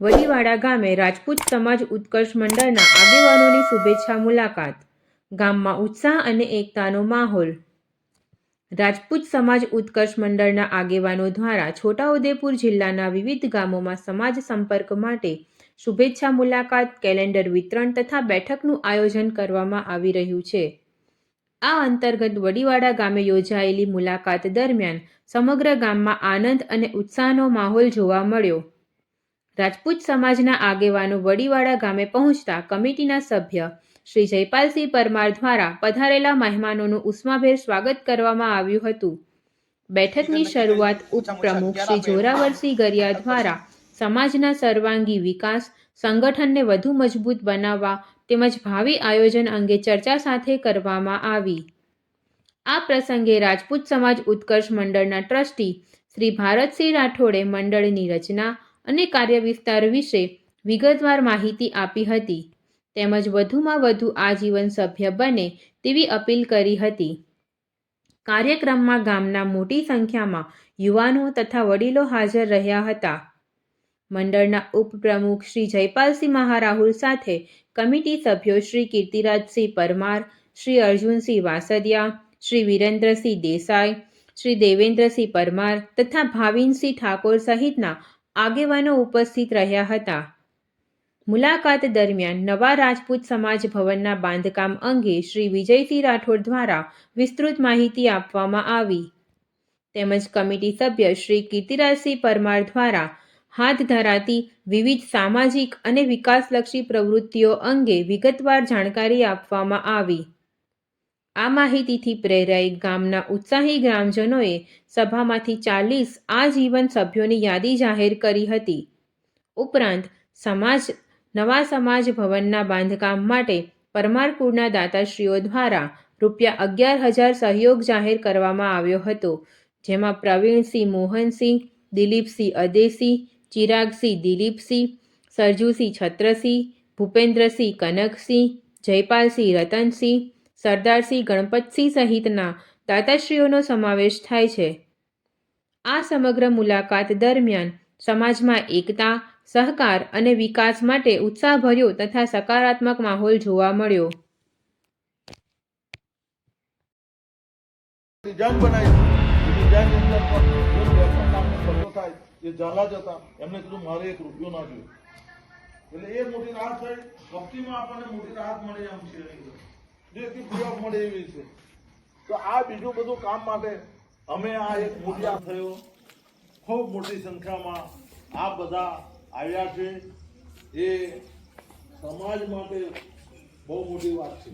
વડીવાડા ગામે રાજપૂત સમાજ ઉત્કર્ષ મંડળના આગેવાનોની શુભેચ્છા મુલાકાત. ગામમાં ઉત્સાહ અને એકતાનો માહોલ. રાજપૂત સમાજ ઉત્કર્ષ મંડળના આગેવાનો દ્વારા છોટાઉદેપુર જિલ્લાના વિવિધ ગામોમાં સમાજ સંપર્ક માટે શુભેચ્છા મુલાકાત, કેલેન્ડર વિતરણ તથા બેઠકનું આયોજન કરવામાં આવી રહ્યું છે. આ અંતર્ગત વડીવાડા ગામે યોજાયેલી મુલાકાત દરમિયાન સમગ્ર ગામમાં આનંદ અને ઉત્સાહનો માહોલ જોવા મળ્યો. રાજપૂત સમાજના આગેવાનો વડીવાડા ગામે પહોંચતા કમિટીના સભ્ય શ્રી જયપાલસિંહ પરમાર દ્વારા પધારેલા મહેમાનોનું ઉષ્માભેર સ્વાગત કરવામાં આવ્યું હતું. બેઠકની શરૂઆત ઉપપ્રમુખ શ્રી જોરાવરસિંહ ગરિયા દ્વારા સમાજના સર્વાંગી વિકાસ સંગઠનને વધુ મજબૂત બનાવવા તેમજ ભાવિ આયોજન અંગે ચર્ચા સાથે કરવામાં આવી. આ પ્રસંગે રાજપૂત સમાજ ઉત્કર્ષ મંડળના ટ્રસ્ટી શ્રી ભારતસિંહ રાઠોડે મંડળની રચના અને કાર્ય વિસ્તાર વિશે વિગતવાર માહિતી આપી હતી. તેમજ વધુમાં વધુ આજીવન સભ્ય બને તેવી અપીલ કરી હતી. કાર્યક્રમમાં ગામના મોટી સંખ્યામાં યુવાનો તથા વડીલો હાજર રહ્યા હતા. મંડળના ઉપપ્રમુખ શ્રી જયપાલસિંહ મહારાહુલ સાથે કમિટી સભ્યો શ્રી કીર્તિરાજસિંહ પરમાર, શ્રી અર્જુનસિંહ વાસદિયા, શ્રી વિરેન્દ્રસિંહ દેસાઈ, શ્રી દેવેન્દ્રસિંહ પરમાર તથા ભાવિનસિંહ ઠાકોર સહિતના આગેવાનો ઉપસ્થિત રહ્યા હતા. મુલાકાત દરમિયાન નવા રાજપૂત સમાજ ભવનના બાંધકામ અંગે શ્રી વિજયસિંહ રાઠોડ દ્વારા વિસ્તૃત માહિતી આપવામાં આવી. તેમજ કમિટી સભ્ય શ્રી કીર્તિરાજસિંહ પરમાર દ્વારા હાથ ધરાતી વિવિધ સામાજિક અને વિકાસલક્ષી પ્રવૃત્તિઓ અંગે વિગતવાર જાણકારી આપવામાં આવી. આ માહિતીથી પ્રેરાઈ ગામના ઉત્સાહી ગ્રામજનોએ સભામાંથી ચાલીસ આજીવન સભ્યોની યાદી જાહેર કરી હતી. ઉપરાંત, સમાજ, નવા સમાજ ભવનના બાંધકામ માટે પરમારપુરના દાતાશ્રીઓ દ્વારા રૂપિયા અગિયાર હજાર સહયોગ જાહેર કરવામાં આવ્યો હતો, જેમાં પ્રવીણસિંહ મોહનસિંહ, દિલીપસિંહ અદેસી ચિરાગસિંહ દિલીપસિંહ, સરજુસિંહ છત્રસિંહ, ભૂપેન્દ્રસિંહ કનકસિંહ, જયપાલસિંહ રતનસિંહ સરદારસિંહ ગણપતસિંહ સહિતના દાતાશ્રીઓનો સમાવેશ થાય છે. આ સમગ્ર મુલાકાત દરમિયાન સમાજમાં એકતા, સહકાર અને વિકાસ માટે ઉત્સાહભર્યો તથા સકારાત્મક માહોલ જોવા મળ્યો. એટલે એ મોટી રાહત થઈ. ભક્તિમાં આપણને મોટી રાહત મળે એમ છે. જેથી પીવા મળે એવી છે. તો આ બીજું બધું કામ માટે અમે આ એક મોટી થયો. ખૂબ મોટી સંખ્યામાં આ બધા આવ્યા છે. એ સમાજ માટે બહુ મોટી વાત છે.